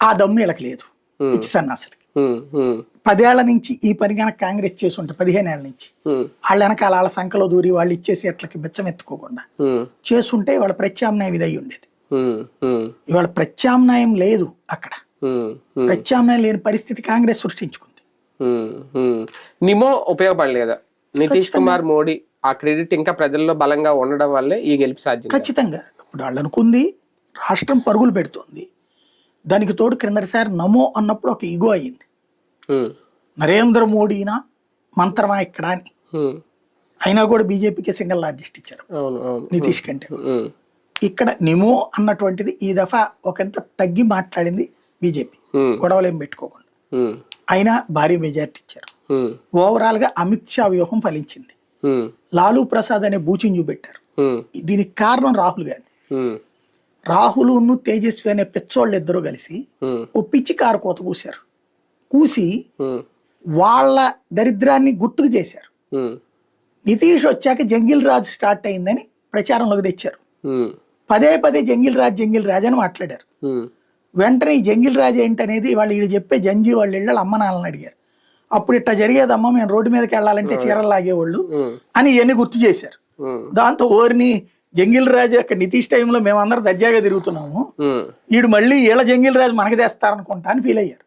ఆ దమ్ము వీళ్ళకి లేదు. పిచ్చి సన్నాసులకి. పదేళ్ళ నుంచి ఈ పని కనుక కాంగ్రెస్ చేసి ఉంటే పదిహేను ఏళ్ళ నుంచి వాళ్ళ వెనకాల వాళ్ళ సంఖలో దూరి వాళ్ళు ఇచ్చేసి ఎట్లకి బిచ్చం ఎత్తుకోకుండా చేస్తుంటే వాళ్ళ ప్రత్యామ్నాయం ఇదై ఉండేది. ఉమ్, ఉమ్, ఇవాళ ప్రత్యామ్నాయం లేదు అక్కడ. ప్రత్యామ్నాయం లేని పరిస్థితి కాంగ్రెస్ సృష్టించుకుంది. నిమో ఉపయోగపడలేదా నితీష్ కుమార్ మోడీ ఆ క్రెడిట్ ఇంకా ప్రజల్లో బలంగా ఉండడం వల్లే ఈ గెలుపు సాధ్యం ఖచ్చితంగా. ఇప్పుడు వాళ్ళు అనుకుంది రాష్ట్రం పరుగులు పెడుతోంది. దానికి తోడు క్రిందటిసారి నమో అన్నప్పుడు ఒక ఇగో అయ్యింది. నరేంద్ర మోడీనా మంత్రమా ఇక్కడ అని. అయినా కూడా బీజేపీకి సింగిల్ లార్జెస్ట్ ఇచ్చారు. నితీష్ కంటే. ఇక్కడ నిమో అన్నటువంటిది ఈ దఫా ఒకంత తగ్గి మాట్లాడింది బీజేపీ. గొడవలు ఏం పెట్టుకోకుండా. అయినా భారీ మెజార్టీ ఇచ్చారు. ఓవరాల్గా అమిత్ షా వ్యూహం ఫలించింది. లాలూ ప్రసాద్ అనే బూచిని చూపెట్టారు. ఉమ్, దీనికి కారణం రాహుల్ గాంధీ. రాహుల్ను తేజస్వి అనే పిచ్చోళ్ళు ఇద్దరు కలిసి ఓ పిచ్చి కారు కోత కూశారు. కూసి వాళ్ళ దరిద్రాన్ని గుర్తుకు చేశారు. నితీష్ వచ్చాక జంగిల్ రాజ్ స్టార్ట్ అయిందని ప్రచారంలోకి తెచ్చారు. పదే పదే జంగిల్ రాజ్ జంగిల్ రాజ్ అని మాట్లాడారు. వెంటనే ఈ జంగిల్ రాజ్ ఏంటనేది వాళ్ళు వీళ్ళు చెప్పే జంజీ వాళ్ళు ఇళ్ళ అమ్మ నాన్నని అడిగారు. అప్పుడు ఇట్లా జరిగేదమ్మా మేము రోడ్డు మీదకి వెళ్ళాలంటే చీరలు లాగేవాళ్ళు అని ఇవన్నీ గుర్తు చేశారు. దాంతో ఓరిని జంగిల్ రాజు అక్కడ నితీష్ టైంలో మేమందరం దర్జాగా తిరుగుతున్నాము. వీడు మళ్ళీ వీళ్ళ జంగిల్ రాజు మనకి తెస్తారనుకుంటా అని ఫీల్ అయ్యారు.